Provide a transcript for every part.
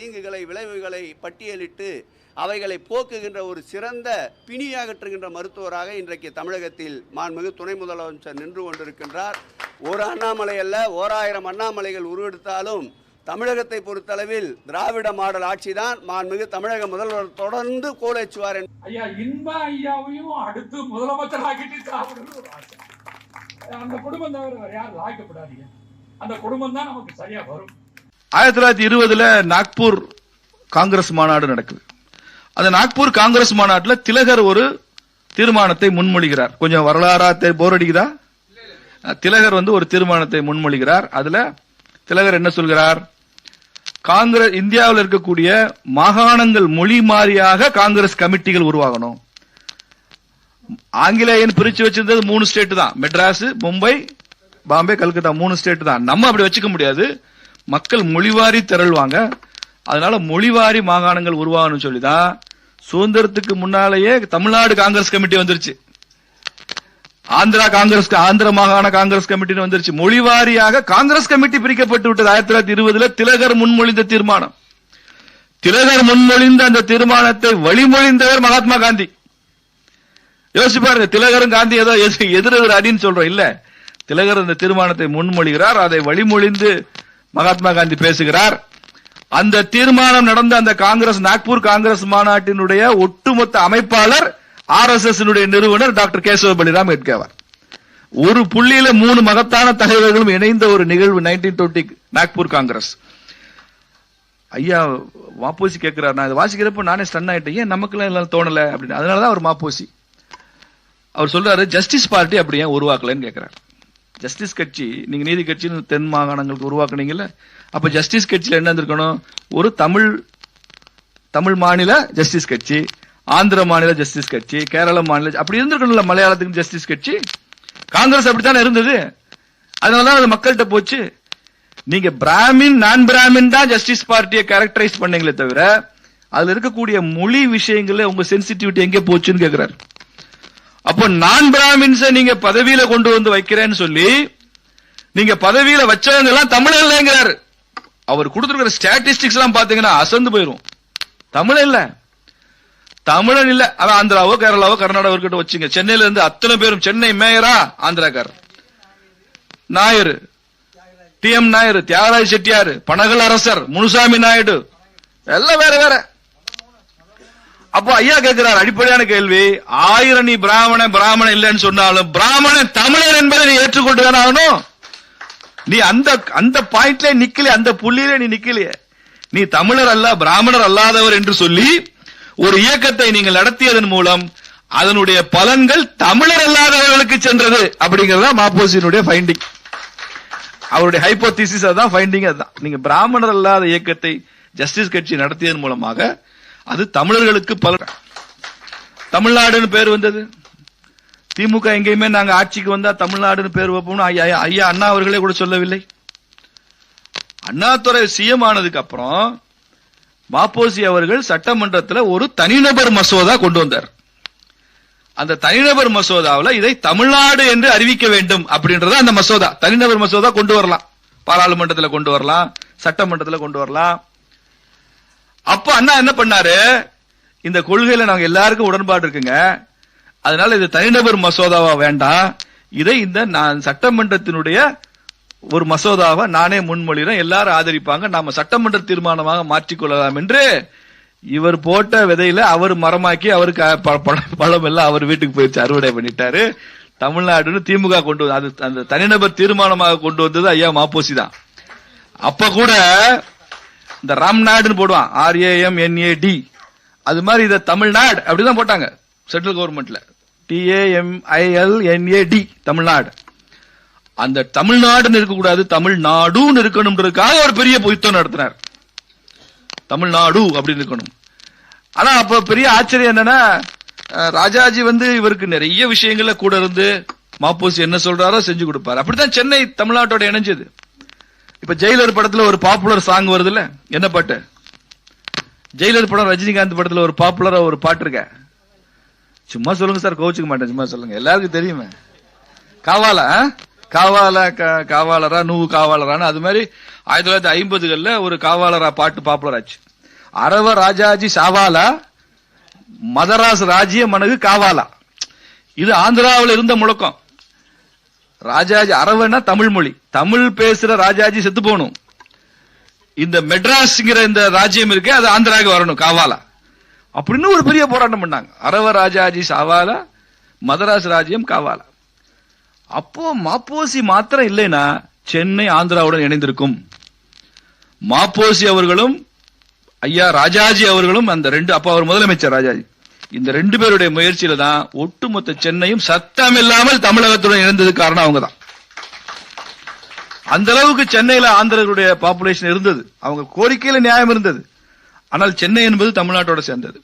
தீங்குகளை விளைவுகளை பட்டியலிட்டு அவைகளை போக்குகின்ற ஒரு சிறந்த பிணியாகற்றுகின்ற மருத்துவராக இன்றைக்கு தமிழகத்தில் மாண்புமிகு துணை முதலமைச்சர் நின்று கொண்டிருக்கின்றார். ஒரு அண்ணாமலை அல்ல ஓராயிரம் அண்ணாமலைகள் உருவெடுத்தாலும் தமிழகத்தை பொறுத்தளவில் திராவிட மாடல் ஆட்சிதான் மாண்புமிகு தமிழக முதல்வர் தொடர்ந்து கோலேச்சுவார் ஐயா இன்பா ஐயாவையும் அடுத்து முதலமைச்சர் ஆக்கிட்டு அந்த குடும்பம் தவிர வேற யாரும் ஆக்கப்படாதீங்க அந்த குடும்பம் தான் நமக்கு சரியா வரும். ஆயிரத்தி தொள்ளாயிரத்தி இருபதுல நாக்பூர் காங்கிரஸ் மாநாடு நடக்குது. அந்த நாக்பூர் காங்கிரஸ் மாநாட்டில் திலகர் ஒரு தீர்மானத்தை முன்மொழிகிறார். கொஞ்சம் வரலாறா போர் அடிக்குதா? திலகர் வந்து ஒரு தீர்மானத்தை முன்மொழிகிறார். அதுல திலகர் என்ன சொல்கிறார்? காங்கிரஸ் இந்தியாவில் இருக்கக்கூடிய மாகாணங்கள் மொழி மாறியாக காங்கிரஸ் கமிட்டிகள் உருவாகணும். ஆங்கிலேயன் பிரிச்சு வச்சிருந்தது மூணு ஸ்டேட் தான். மெட்ராஸ் மும்பை பாம்பே கல்கத்தா மூணு ஸ்டேட் தான். நம்ம அப்படி வச்சுக்க முடியாது. மக்கள் மொழிவாரி திரள்வாங்க. அதனால மொழிவாரி மாகாணங்கள் உருவாகணும்னு சொல்லிதான் சுதந்திரத்துக்கு முன்னாலேயே தமிழ்நாடு காங்கிரஸ் கமிட்டி வந்துருச்சு. ஆந்திரா காங்கிரஸ் ஆந்திர மாகாண காங்கிரஸ் கமிட்டின்னு வந்துருச்சு. மொழிவாரியாக காங்கிரஸ் கமிட்டி பிரிக்கப்பட்டு விட்டது ஆயிரத்தி தொள்ளாயிரத்தி இருபதுல திலகர் முன்மொழிந்த தீர்மானம். திலகர் முன்மொழிந்த அந்த தீர்மானத்தை வழிமொழிந்தவர் மகாத்மா காந்தி. யோசிச்சு பாருங்க திலகரும் காந்தி ஏதோ எதிர் எதிர் அடின்னு சொல்றோம். இல்ல திலகர் அந்த தீர்மானத்தை முன்மொழிகிறார். அதை வழிமொழிந்து மகாத்மா காந்தி பேசுகிறார். அந்த தீர்மானம் நடந்த அந்த காங்கிரஸ் நாக்பூர் காங்கிரஸ் மாநாட்டினுடைய ஒட்டுமொத்த அமைப்பாளர் ஆர் எஸ் எஸ் நிறுவனர் டாக்டர் கேசவ பலிராம் எட்கவர் ஒரு புள்ளியில மூணு மகத்தான தலைவர்களும் இணைந்த ஒரு நிகழ்வு நைன்டீன் டுவெண்ட்டி நாக்பூர் காங்கிரஸ். ஐயா மாப்போசி கேட்கிறார் நான் இதை வாசிக்கிறப்ப நானே ஸ்டன் ஆயிட்டேன். ஏன் நமக்குலாம் எல்லாம் தோணல? அப்படின்னு. அதனாலதான் அவர் மாப்போசி. அவர் சொல்றாரு ஜஸ்டிஸ் பார்ட்டி அப்படி ஏன் உருவாக்கலன்னு கேட்கிறார் ஜஸ்டிஸ் கட்சி நீங்க நீதி கட்சின்னு தென் மாகாணங்களுக்கு உருவாக்குனீங்கல்ல அப்ப ஜஸ்டிஸ் கட்சியில என்ன இருந்திருக்கணும் ஒரு தமிழ் தமிழ் மாநில ஜஸ்டிஸ் கட்சி ஆந்திர மாநில ஜஸ்டிஸ் கட்சி கேரள மாநில அப்படி இருந்திருக்கணும்ல மலையாளத்துக்கு ஜஸ்டிஸ் கட்சி. காங்கிரஸ் அப்படித்தானே இருந்தது? அதனாலதான் அது மக்கள்கிட்ட போச்சு. நீங்க பிராமின் நான் பிராமின் தான் ஜஸ்டிஸ் பார்ட்டியை கேரக்டரைஸ் பண்ணீங்களே தவிர அதுல இருக்கக்கூடிய மொழி விஷயங்களே உங்க சென்சிட்டிவிட்டி எங்க போச்சுன்னு கேக்குறாரு. அப்போ நான் பிராமின்ஸ நீங்க பதவியில கொண்டு வந்து வைக்கிறேன்னு சொல்லி நீங்க பதவியில வச்சவங்க எல்லாம் தமிழ் இல்லைங்கிறாரு. அவர் கொடுத்துருக்கிற ஸ்டாட்டிஸ்டிக்ஸ் எல்லாம் பாத்தீங்கன்னா அசந்து போயிரும். தமிழ் இல்ல. தமிழன் இல்ல. அவன் ஆந்திராவோ கேரளாவோ கர்நாடகா இருக்கட்டும் வச்சுங்க. சென்னையில இருந்து அத்தனை பேரும் சென்னை மேயரா ஆந்திராக்கார் நாயர். டி எம் நாயர் தியாகராஜ செட்டியார் பனகல் அரசர் முனுசாமி நாயுடு. எல்லாம் வேற வேற. அப்போ ஐயா கேட்கிறார் அடிப்படையான கேள்வி. ஆயிரம் நீ பிராமண பிராமணன் இல்லைன்னு சொன்னாலும் பிராமணன் தமிழர் என்பதை நீ ஏற்றுக்கொண்டுதான் ஆகணும்? நீ அந்த அந்த பாயிண்ட்ல நிக்கல அந்த புள்ளியில நீ நிக்கலையே. நீ தமிழர் அல்ல பிராமணர் அல்லாதவர் என்று சொல்லி ஒரு இயக்கத்தை நீங்கள் நடத்தியதன் மூலம் அதனுடைய பலன்கள் தமிழர் அல்லாதவர்களுக்கு சென்றது அப்படிங்கறத மாப்போசியினுடைய ஃபைண்டிங் அவருடைய ஹைப்போதிசிஸ் அதான் ஃபைண்டிங் அதுதான். நீங்க பிராமணர் அல்லாத இயக்கத்தை ஜஸ்டிஸ் கட்சி நடத்தியதன் மூலமாக அது தமிழர்களுக்கு பல தமிழ்நாடுன்னு பேர் வந்தது. திமுக எங்கேயுமே நாங்க ஆட்சிக்கு வந்தா தமிழ்நாடுன்னு பேர் வைப்போம்னு ஐயா ஐயா அண்ணா அவர்களே கூட சொல்லவில்லை. அண்ணாதுறை சிஎம் ஆனதுக்கு அப்புறம் மாப்போசி அவர்கள் சட்டமன்றத்தில் ஒரு தனிநபர் மசோதா கொண்டு வந்தார். அந்த தனிநபர் மசோதாவில் இதை தமிழ்நாடு என்று அறிவிக்க வேண்டும் அப்படின்றது அந்த மசோதா தனிநபர் மசோதா கொண்டு வரலாம். பாராளுமன்றத்தில் கொண்டு வரலாம் சட்டமன்றத்தில் கொண்டு வரலாம். அப்ப அண்ணா என்ன பண்ணாரு? இந்த கொள்கையில நாங்க எல்லாருக்கும் உடன்பாடு இருக்குங்க. அதனால இது தனிநபர் மசோதாவா வேண்டாம். இதை இந்த நான் சட்டமன்றத்தினுடைய ஒரு மசோதாவை நானே முன்மொழிகிறேன் எல்லாரும் ஆதரிப்பாங்க. நாம சட்டமன்ற தீர்மானமாக மாற்றிக்கொள்ளலாம் என்று இவர் போட்ட விதையில அவர் மரமாக்கி அவருக்கு ப- பழம் எல்லாம் அவர் வீட்டுக்கு போயிடுச்சு அறுவடை பண்ணிட்டாரு. தமிழ்நாடுன்னு திமுக கொண்டு வந்து அது அந்த தனிநபர் தீர்மானமாக கொண்டு வந்தது ஐயா மாப்போசி தான். அப்ப கூட இந்த ராம்நாடுன்னு போடுவான். ஆர்ஏஎம் என்ஏடி அது மாதிரி இதை தமிழ்நாடு அப்படிதான் போட்டாங்க. சென்ட்ரல் கவர்மெண்ட்ல டிஏஎம்ஐஎல் என்ஏடி தமிழ்நாடு. அந்த தமிழ்நாடுன்னு இருக்கக்கூடாது தமிழ்நாடுன்னு இருக்கணும்ன்றதுக்காக ஒரு பெரிய யுத்தம் நடத்தினார். தமிழ்நாடு அப்படின்னு இருக்கணும். ஆனா அப்ப பெரிய ஆச்சரியம் என்னன்னா ராஜாஜி வந்து இவருக்கு நிறைய விஷயங்கள்ல கூட இருந்து மாப்போசி என்ன சொல்றாரோ செஞ்சு கொடுப்பாரு. அப்படித்தான் சென்னை தமிழ்நாட்டோட இணைஞ்சது. இப்ப ஜெயிலர் படத்துல ஒரு பாப்புலர் சாங் வருதுல்ல? என்ன பாட்டு? ஜெயிலர் படம் ரஜினிகாந்த் படத்துல ஒரு பாப்புலரா ஒரு பாட்டு இருக்க. சும்மா சொல்லுங்க சார் கோவிச்சுக்க மாட்டேன் சும்மா சொல்லுங்க. எல்லாருக்கும் தெரியுமே. காவாலா காவால காவாலரா நூ காவாலரான்னு. அது மாதிரி ஆயிரத்தி தொள்ளாயிரத்தி ஐம்பதுகள்ல ஒரு காவாலரா பாட்டு பாப்புலர் ஆச்சு. அரவ ராஜாஜி சாவாலா மதராஸ் ராஜ்ய மனகு காவாலா. இது ஆந்திராவில் இருந்த முழக்கம். ராஜாஜி அரவன்னா தமிழ் மொழி. தமிழ் பேசுற ராஜாஜி செத்து போகணும். இந்த மெட்ராஸ்ங்கிற இந்த ராஜ்யம் இருக்கு அது ஆந்திராவுக்கு வரணும் காவாலா. அப்படின்னு ஒரு பெரிய போராட்டம் பண்ணாங்க. அரவ ராஜாஜி சாவாலா மதராஸ் ராஜ்யம் காவாலா. அப்போ மாப்போசி மாத்திரம் இல்லைன்னா சென்னை ஆந்திராவுடன் இணைந்திருக்கும். மாப்போசி அவர்களும் ஐயா ராஜாஜி அவர்களும் அந்த ரெண்டு அப்ப அவர் முதலமைச்சர் ராஜாஜி. இந்த ரெண்டு பேருடைய முயற்சியில தான் ஒட்டுமொத்த சென்னையும் சத்தம் இல்லாமல் தமிழகத்துடன் இணைந்தது காரணம் அவங்க தான் அந்த அளவுக்கு சென்னையில ஆந்திரர்களுடைய பாப்புலேஷன் இருந்தது. அவங்க கோரிக்கையில நியாயம் இருந்தது. ஆனால் சென்னை என்பது தமிழ்நாட்டோட சேர்ந்தது.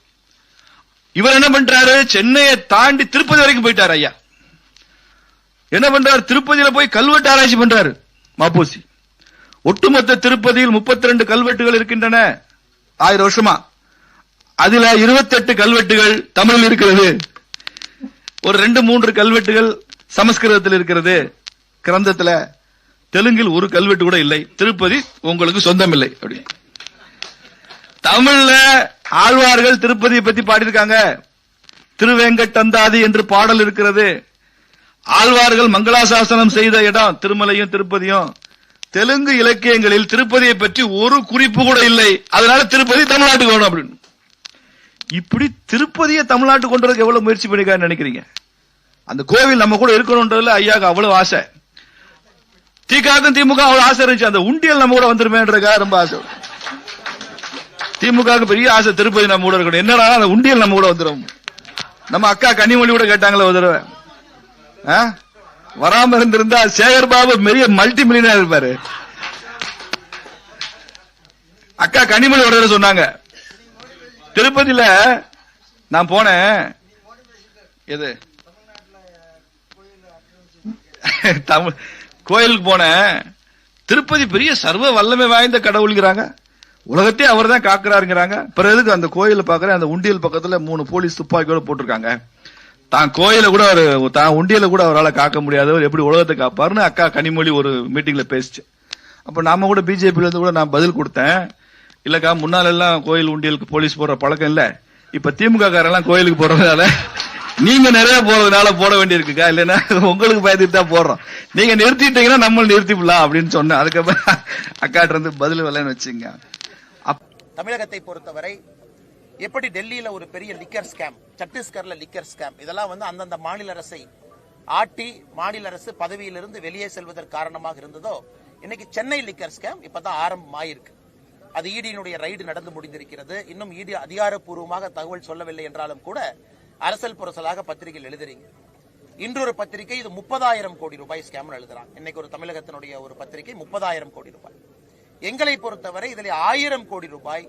இவர் என்ன பண்றாரு? சென்னையை தாண்டி திருப்பதி வரைக்கும் போயிட்டார் ஐயா. என்ன பண்றாரு? திருப்பதியில போய் கல்வெட்டு ஆராய்ச்சி பண்றாரு மாப்பூசி. ஒட்டுமொத்த திருப்பதியில் 32 கல்வெட்டுகள் இருக்கின்றன. ஆயிரம் வருஷமா. அதுல 28 கல்வெட்டுகள் தமிழில் இருக்கிறது. ஒரு ரெண்டு மூன்று கல்வெட்டுகள் சமஸ்கிருதத்தில் இருக்கிறது. கிரந்தத்துல தெலுங்கில் ஒரு கல்வெட்டு கூட இல்லை. திருப்பதி உங்களுக்கு சொந்தம் இல்லை அப்படி. தமிழ்ல ஆழ்வார்கள் திருப்பதியை பத்தி பாடியிருக்காங்க. திருவேங்கட்டந்தாதி என்று பாடல் இருக்கிறது. ஆழ்வார்கள் மங்களாசாசனம் செய்த இடம் திருமலையும் திருப்பதியும். தெலுங்கு இலக்கியங்களில் திருப்பதியை பற்றி ஒரு குறிப்பு கூட இல்லை. அதனால திருப்பதி தமிழ்நாட்டுக்கு வேணும் அப்படின்னு. இப்படி திருப்பதியை தமிழ்நாட்டுக்கு கொண்டு வரதுக்கு எவ்வளவு முயற்சி பண்ணிருக்காருன்னு நினைக்கிறீங்க? அந்த கோவில் நம்ம கூட இருக்கணும்ன்றதுல ஐயாக்கு அவ்வளவு ஆசை. திகாக்கும் திமுக அவ்வளவு ஆசை இருந்துச்சு. அந்த உண்டியல் நம்ம கூட வந்துருமேன்றக்கா ரொம்ப ஆசை. திமுக பெரிய ஆசை திருப்பதி நம்ம கூட இருக்கணும். என்னடா அந்த உண்டியல் நம்ம கூட வந்துடும் நம்ம அக்கா கனிமொழி கூட கேட்டாங்களே ஒரு தடவை. ஆ? வராம இருந்திருந்தா சேகர் பாபு பெரிய மல்டி மில்லியனர் இருப்பாரு. அக்கா கனிமொழி ஒரு தடவை சொன்னாங்க. திருப்பதியில நான் போனேன். எது? தமிழ் கோயிலுக்கு போனேன். திருப்பதி பெரிய சர்வ வல்லமை வாய்ந்த கடவுள்ங்கிறாங்க. உலகத்தையே அவர் தான் காக்குறாருங்கிறாங்க. பிறகு எதுக்கு அந்த கோயில பாக்குறேன் அந்த உண்டியல் பக்கத்துல மூணு போலீஸ் துப்பாக்கியோட போட்டிருக்காங்க. தான் கோயில கூட அவர் தான் உண்டியல கூட அவரால் காக்க முடியாதவர் எப்படி உலகத்தை காப்பாருன்னு அக்கா கனிமொழி ஒரு மீட்டிங்ல பேசிச்சு. அப்ப நாம கூட பிஜேபியில இருந்து கூட நான் பதில் கொடுத்தேன். இல்லக்கா முன்னால எல்லாம் கோயில் உண்டியலுக்கு போலீஸ் போடுற பழக்கம் இல்ல. இப்ப திமுக காரெல்லாம் கோயிலுக்கு போறதுனால நீங்க நிறைய போறதுனால போட வேண்டியிருக்குக்கா இல்லைன்னா உங்களுக்கு பயந்துட்டு தான் போடுறோம். நீங்க நிறுத்திட்டீங்கன்னா நம்ம நிறுத்திவிடலாம் அப்படின்னு சொன்னேன். அதுக்கப்புறம் அக்காட்ட இருந்து பதில் வரலன்னு வச்சுங்க அப் தமிழகத்தை பொறுத்தவரை எப்படி டெல்லியில ஒரு பெரிய லிக்கர் ஸ்கேம் சத்தீஸ்கர்ல லிக்கர் ஸ்கேம் இதெல்லாம் வந்து அந்தந்த மாநில அரசை ஆட்டி மாநில அரசு பதவியிலிருந்து வெளியே செல்வதற்கு காரணமாக இருந்ததோ இன்னைக்கு சென்னை லிக்கர் ஸ்கேம் இப்பதான் ஆரம்பமாயிருக்கு. அது ஈடியினுடைய ரைடு நடந்து முடிந்திருக்கிறது. இன்னும் ஈடி அதிகாரப்பூர்வமாக தகவல் சொல்லவில்லை என்றாலும் கூட அரசல் புரசலாக பத்திரிகையில் எழுதுறீங்க. இன்றொரு பத்திரிகை இது முப்பதாயிரம் கோடி ரூபாய் ஸ்கேம் எழுதுறாங்க. இன்னைக்கு ஒரு தமிழகத்தினுடைய ஒரு பத்திரிகை முப்பதாயிரம் கோடி ரூபாய். எங்களை பொறுத்தவரை இதில் ஆயிரம் கோடி ரூபாய்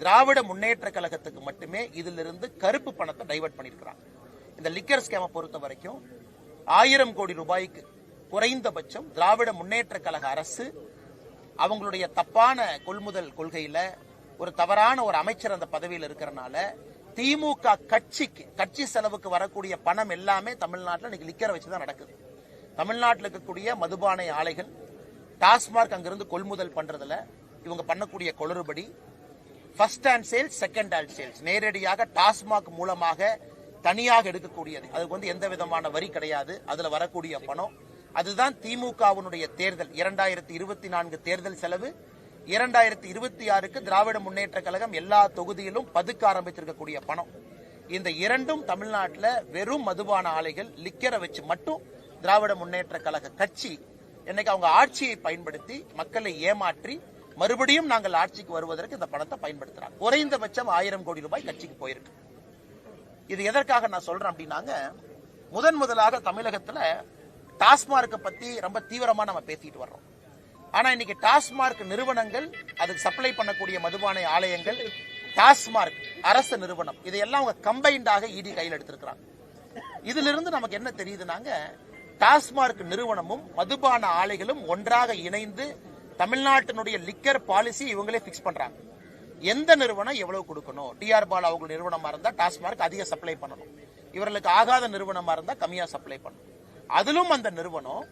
திராவிட முன்னேற்ற கழகத்துக்கு மட்டுமே இதிலிருந்து கருப்பு பணத்தை டைவர்ட் பண்ணியிருக்கிறாங்க இந்த லிக்கர் ஸ்கேமை பொறுத்த வரைக்கும் ஆயிரம் கோடி ரூபாய்க்கு குறைந்தபட்சம் திராவிட முன்னேற்ற கழக அரசு அவங்களுடைய தப்பான கொள்முதல் கொள்கையில ஒரு தவறான ஒரு அமைச்சர் அந்த பதவியில் இருக்கிறனால திமுக கட்சிக்கு கட்சி செலவுக்கு வரக்கூடிய பணம் எல்லாமே தமிழ்நாட்டில் இன்னைக்கு லிக்கரை வச்சு தான் நடக்குது. தமிழ்நாட்டில் இருக்கக்கூடிய மதுபானை ஆலைகள் டாஸ்மார்க் அங்கிருந்து கொள்முதல் பண்றதுல இவங்க பண்ணக்கூடிய கொளறுபடி first hand sales second hand sales நேரடியாக டாஸ்மாக் மூலமாக தனியாக எடுக்கக்கூடியது. அதுக்கு வந்து எந்த விதமான வரி கிடையாது. அதுல வரக்கூடிய பணம் அதுதான் திமுகவினுடைய தேர்தல். இரண்டாயிரத்தி இருபத்தி நான்கு தேர்தல் செலவு இரண்டாயிரத்தி இருபத்தி ஆறுக்கு திராவிட முன்னேற்ற கழகம் எல்லா தொகுதியிலும் பதுக்க ஆரம்பித்திருக்கக்கூடிய பணம். இந்த இரண்டும் தமிழ்நாட்டில் வெறும் மதுபான ஆலைகள் லிக்கரை வச்சு மட்டும் திராவிட முன்னேற்ற கழக கட்சி இன்னைக்கு அவங்க ஆட்சியை பயன்படுத்தி மக்களை ஏமாற்றி மறுபடியும் நாங்கள் ஆட்சிக்கு வருவதற்கு இந்த பணத்தை பயன்படுத்துறாங்க. குறைந்தபட்சம் ஆயிரம் கோடி ரூபாய் கட்சிக்கு போயிருக்கு. இது எதற்காக நான் சொல்றேன் அப்படின்னாங்க முதன் முதலாக தமிழகத்துல டாஸ்மார்க்கை பத்தி ரொம்ப தீவிரமா நம்ம பேசிட்டு வர்றோம். ஆனா இன்னைக்கு டாஸ்மார்க் நிறுவனங்கள் அதுக்கு சப்ளை பண்ணக்கூடிய மதுபானை ஆலயங்கள் டாஸ்மார்க் அரசு நிறுவனம் இதையெல்லாம் அவங்க கம்பைண்டாக இடி கையில் எடுத்திருக்கிறாங்க. இதுல இருந்து நமக்கு என்ன தெரியுதுனாங்க? டாஸ்மார்க் நிறுவனமும் மதுபான ஆலைகளும் ஒன்றாக இணைந்து தமிழ்நாட்டினுடைய லிக்கர் பாலிசி இவங்களே பிக்ஸ் பண்றாங்க. எந்த நிறுவனம் எவ்வளவு கொடுக்கணும்? டிஆர் பால் அவங்க நிறுவனமா இருந்தா டாஸ்மார்க் அதிக சப்ளை பண்ணணும். இவர்களுக்கு ஆகாத நிறுவனமா இருந்தா கம்மியா சப்ளை பண்ணணும். அதிலும் அந்த நிறுவனம்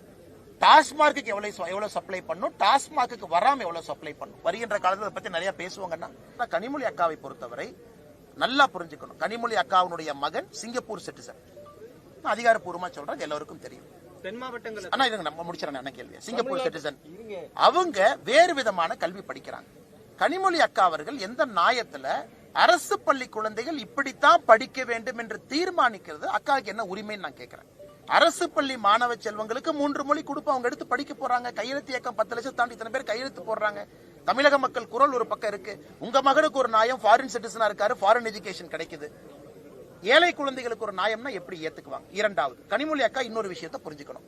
டாஸ்மார்க்கு எவ்வளவு எவ்வளவு சப்ளை பண்ணும் டாஸ்மார்க்கு வராம எவ்வளவு சப்ளை பண்ணும். வருகின்ற காலத்துல அதை பத்தி நிறைய பேசுவாங்கன்னா கனிமொழி அக்காவை பொறுத்தவரை நல்லா புரிஞ்சுக்கணும். கனிமொழி அக்காவுடைய மகன் சிங்கப்பூர் சிட்டிசன் அதிகாரப்பூர்வமா சொல்றேன் எல்லாருக்கும் தெரியும். தென் மாவட்டங்கள் ஆனா இதுங்க நம்ம முடிச்சிடறேன் என்ன கேள்வி? சிங்கப்பூர் சிட்டிசன் அவங்க வேறு விதமான கல்வி படிக்கிறாங்க. கனிமொழி அக்கா அவர்கள் எந்த நாயத்துல அரசு பள்ளி குழந்தைகள் இப்படித்தான் படிக்க வேண்டும் என்று தீர்மானிக்கிறது அக்காவுக்கு என்ன உரிமைன்னு நான் கேட்கிறேன் அரசு பள்ளி மாணவ செல்வங்களுக்கு மூன்று மொழி கொடுப்போம் அவங்க எடுத்து படிக்க போறாங்க. கையெழுத்து இயக்கம் பத்து லட்சம் தாண்டி இத்தனை பேர் கையெழுத்து போடுறாங்க. தமிழக மக்கள் குரல் ஒரு பக்கம் இருக்கு. உங்க மகனுக்கு ஒரு நியாயம் ஃபாரின் சிட்டிசனா இருக்காரு ஃபாரின் எஜுகேஷன் கிடைக்குது. ஏழை குழந்தைகளுக்கு ஒரு நியாயம்னா எப்படி ஏத்துக்குவாங்க? இரண்டாவது கனிமொழி அக்கா இன்னொரு விஷயத்தை புரிஞ்சுக்கணும்.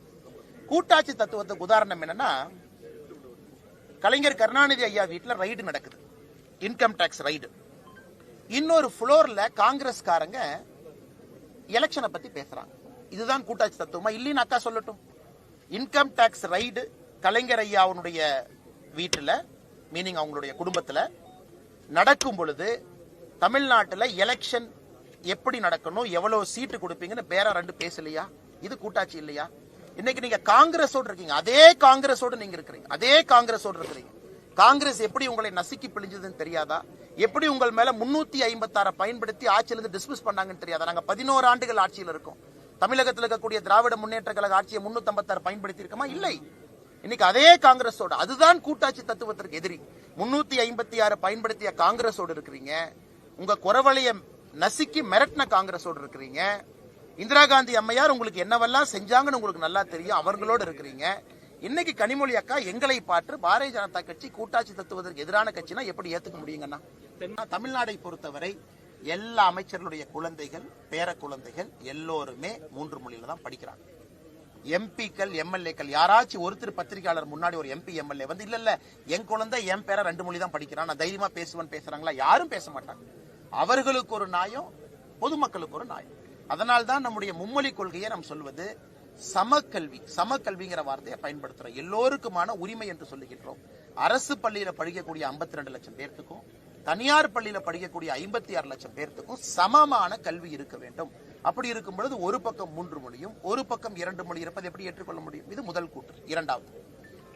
கூட்டாட்சி தத்துவத்துக்கு உதாரணம் என்னன்னா கலைஞர் கருணாநிதி ஐயா வீட்டில் ரைடு நடக்குது. இன்கம் டேக்ஸ் ரைடு இன்னொரு ஃப்ளோர்ல காங்கிரஸ்காரங்க எலெக்ஷனை பத்தி பேசுறாங்க. இதுதான் கூட்டாட்சி தத்துவமா? இல்லைன்னு அக்கா சொல்லட்டும். இன்கம் டேக்ஸ் ரைடு கலைஞர் ஐயா அவனுடைய வீட்டில் மீனிங் அவங்களுடைய குடும்பத்தில் நடக்கும் பொழுது தமிழ்நாட்டில் எலெக்ஷன் எப்படி நடக்கணும் எவ்வளவு சீட்டு கொடுப்பீங்கன்னு பேரா ரெண்டு பேசலையா? இது கூட்டாட்சி இல்லையா? இன்னைக்கு நீங்க காங்கிரஸோடு இருக்கீங்க. அதே காங்கிரஸோடு நீங்க இருக்கிறீங்க. அதே காங்கிரஸோடு இருக்கிறீங்க. காங்கிரஸ் எப்படி உங்களை நசுக்கி பிழிஞ்சதுன்னு தெரியாதா? எப்படி உங்கள் மேல முன்னூத்தி ஐம்பத்தாறு பயன்படுத்தி ஆட்சியிலிருந்து டிஸ்மிஸ் பண்ணாங்கன்னு தெரியாதா? நாங்க பதினோரு ஆண்டுகள் ஆட்சியில் இருக்கோம். தமிழகத்தில் இருக்கக்கூடிய திராவிட முன்னேற்ற கழக ஆட்சியை முன்னூத்தி ஐம்பத்தாறு பயன்படுத்தி இருக்கமா இல்லை. இன்னைக்கு அதே காங்கிரஸோட அதுதான் கூட்டாட்சி தத்துவத்திற்கு எதிரி. முன்னூத்தி ஐம்பத்தி ஆறு பயன்படுத்திய காங்கிரஸோடு இருக்கிறீங்க. உங்க குறவளைய நசுக்கி மிரட்டின காங்கிரஸோடு இருக்கிறீங்க. இந்திரா காந்தி அம்மையார் உங்களுக்கு என்னவெல்லாம் செஞ்சாங்கன்னு உங்களுக்கு நல்லா தெரியும். அவர்களோடு இருக்கிறீங்க. இன்னைக்கு கனிமொழி அக்கா எங்களை பார்த்து பாரதிய ஜனதா கட்சி கூட்டாட்சி தத்துவதற்கு எதிரான கட்சினா எப்படி ஏத்துக்க முடியுங்கண்ணா? தமிழ்நாடை பொறுத்தவரை எல்லா அமைச்சர்களுடைய குழந்தைகள் பேர குழந்தைகள் எல்லோருமே மூன்று மொழியில தான் படிக்கிறாங்க. எம்பிக்கள் எம்எல்ஏக்கள் யாராச்சும் ஒருத்தர் பத்திரிகையாளர் முன்னாடி ஒரு எம்பி எம்எல்ஏ வந்து இல்ல இல்ல என் குழந்தை என் பேர ரெண்டு மொழி தான் படிக்கிறான் நான் தைரியமா பேசுவேன் பேசுறாங்களா? யாரும் பேச மாட்டாங்க. அவர்களுக்கு ஒரு நியாயம் பொதுமக்களுக்கு ஒரு நியாயம் அதனால் தான் நம்முடைய மும்மொழி கொள்கையை நாம் சொல்வது சமக்கல்வி சமக்கல்விங்கிற வார்த்தையை பயன்படுத்துறோம். எல்லோருக்குமான உரிமை என்று சொல்லுகின்றோம். அரசு பள்ளியில படிக்கக்கூடிய 52 ரெண்டு லட்சம் பேர்த்துக்கும் தனியார் பள்ளியில படிக்கக்கூடிய ஐம்பத்தி ஆறு லட்சம் பேர்த்துக்கும் சமமான கல்வி இருக்க வேண்டும். அப்படி இருக்கும் பொழுது ஒரு பக்கம் மூன்று மொழியும் ஒரு பக்கம் இரண்டு மொழி இருப்பதை எப்படி ஏற்றுக்கொள்ள முடியும்? இது முதல் கூற்று. இரண்டாவது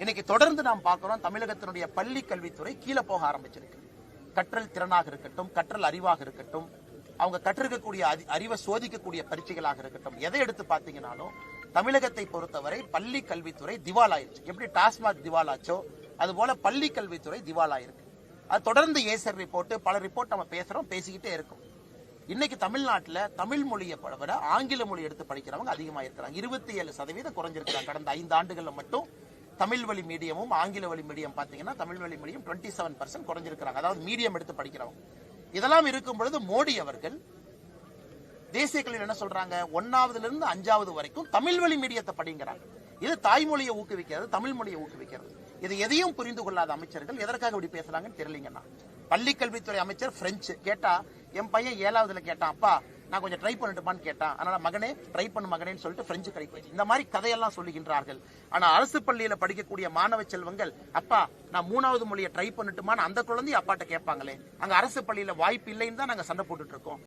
இன்னைக்கு தொடர்ந்து நாம் பார்க்கிறோம் தமிழகத்தினுடைய பள்ளி கல்வித்துறை கீழே போக ஆரம்பிச்சிருக்கு. கற்றல் திறனாக இருக்கட்டும் கற்றல் அறிவாக இருக்கட்டும் அவங்க கற்றிருக்கக்கூடிய அறிவை சோதிக்கக்கூடிய பரீட்சைகளாக இருக்கட்டும் எதை எடுத்து பார்த்தீங்கன்னாலும் தமிழகத்தை பொறுத்தவரை பள்ளி கல்வித்துறை திவாலாயிருச்சு எப்படி டாஸ்மாக் திவாலாச்சோ அது போல பள்ளி கல்வித்துறை திவாலாயிருக்கு. அது தொடர்ந்து ஏசர் ரிப்போர்ட் பல ரிப்போர்ட் நம்ம பேசுறோம் பேசிக்கிட்டே இருக்கும். இன்னைக்கு தமிழ்நாட்டில் தமிழ் மொழியை விட ஆங்கில மொழி எடுத்து படிக்கிறவங்க அதிகமா இருக்கிறாங்க. இருபத்தி ஏழு சதவீதம் குறைஞ்சிருக்கிறாங்க. கடந்த ஐந்து ஆண்டுகளில் மட்டும் தமிழ் வழி மீடியமும் ஆங்கில வழி மீடியம் பார்த்தீங்கன்னா தமிழ் வழி மீடியம் டுவெண்ட்டி செவன் பர்சன்ட் குறைஞ்சிருக்கிறாங்க. அதாவது மீடியம் எடுத்து படிக்கிறவங்க. இதெல்லாம் இருக்கும் பொழுது மோடி அவர்கள் தேசிய கல்வியில் என்ன சொல்றாங்க? ஒன்னாவதுல இருந்து அஞ்சாவது வரைக்கும் தமிழ் வழி மீடியத்தை படிங்கிறாங்க இது தாய்மொழியை ஊக்குவிக்கிறது தமிழ் மொழியை ஊக்குவிக்கிறது. இது எதையும் புரிந்து கொள்ளாத அமைச்சர்கள் எதற்காக இப்படி பேசுறாங்கன்னு தெரியலங்கண்ணா பள்ளி கல்வித்துறை அமைச்சர் பிரெஞ்சு கேட்டா என் பையன் ஏழாவதுல கேட்டான் அப்பா நான் கொஞ்சம் ட்ரை பண்ணட்டுமான்னு கேட்டான். அதனால மகனே ட்ரை பண்ணு மகனேன்னு சொல்லிட்டு பிரெஞ்சு கை இந்த மாதிரி கதையெல்லாம் சொல்லுகின்றார்கள். ஆனா அரசு பள்ளியில படிக்கக்கூடிய மாணவ செல்வங்கள் அப்பா நான் மூணாவது மொழியை ட்ரை பண்ணட்டுமான்னு அந்த குழந்தை அப்பாட்ட கேட்பாங்களே. அங்க அரசு பள்ளியில வாய்ப்பு இல்லைன்னு தான் நாங்க சண்டை போட்டுட்டு இருக்கோம்.